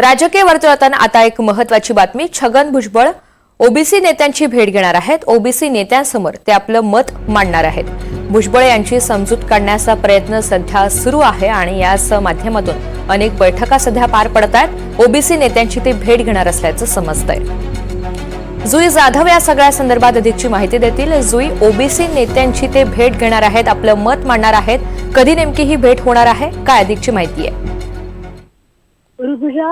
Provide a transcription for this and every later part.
राजकीय वर्तुळात आता एक महत्वाची बातमी छगन भुजबळ ओबीसी नेत्यांची भेट घेणार आहेत. ओबीसी नेत्यांसमोर ते आपलं मत मांडणार आहेत. भुजबळ यांची समजूत काढण्याचा प्रयत्न सध्या सुरू आहे आणि याच माध्यमातून अनेक बैठका सध्या पार पडत आहेत. ओबीसी नेत्यांची ते भेट घेणार असल्याचं समजतंय. जुई जाधव या सगळ्या संदर्भात अधिकची माहिती देतील. जुई ओबीसी नेत्यांची ते भेट घेणार आहेत आपलं मत मांडणार आहेत. कधी नेमकी ही भेट होणार आहे? काय अधिकची माहिती आहे? ऋतुजा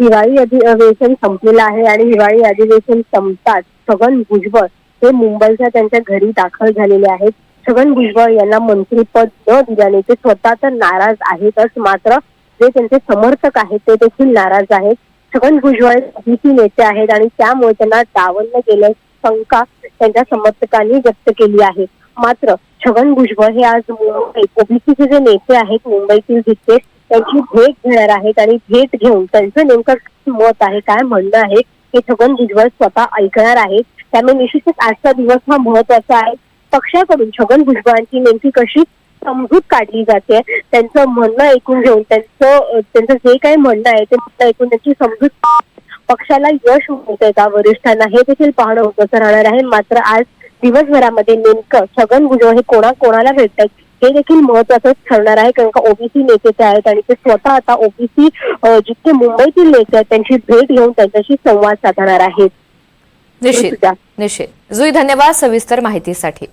हिवाळी अधिवेशन संपलेलं आहे आणि हिवाळी अधिवेशन संपताच छगन भुजबळ हे मुंबईच्या त्यांच्या घरी दाखल झालेले आहेत. छगन भुजबळ यांना मंत्रीपद न दिल्याने ते स्वतः तर नाराज आहेतच मात्र जे त्यांचे समर्थक आहेत ते देखील नाराज आहेत. छगन भुजबळ बीसी नेते आहेत आणि त्यामुळे त्यांना डावललं गेल्याची शंका त्यांच्या समर्थकांनी व्यक्त केली आहे. मात्र छगन भुजबळ हे आज मुंबईत ओबीसीचे जे नेते आहेत मुंबईतील जिथे त्यांची भेट घेणार आहेत आणि भेट घेऊन त्यांचं नेमकं मत आहे काय म्हणणं आहे हे छगन भुजबळ स्वतः ऐकणार आहेत. त्यामुळे निश्चितच आजचा दिवस हा महत्त्वाचा आहे. पक्षाकडून छगन भुजबळांची नेमकी कशी समजूत काढली जाते त्यांचं म्हणणं ऐकून घेऊन त्यांचं त्यांचं जे काही म्हणणं आहे ते म्हणणं ऐकून त्यांची समजूत पक्षाला यश मिळतंय का? वरिष्ठांना हे देखील पाहणं होतं राहणार आहे. मात्र आज दिवसभरामध्ये नेमकं छगन भुजबळ हे कोणा कोणाला भेटतात हे देखील महत्वाचं ठरणार आहे कारण का ओबीसी नेते ते आहेत आणि ते स्वतः आता ओबीसी जितके मुंबईतील नेते आहेत त्यांची भेट घेऊन त्यांच्याशी संवाद साधणार आहेत. निश्चित. निश्चित. जुई धन्यवाद सविस्तर माहितीसाठी.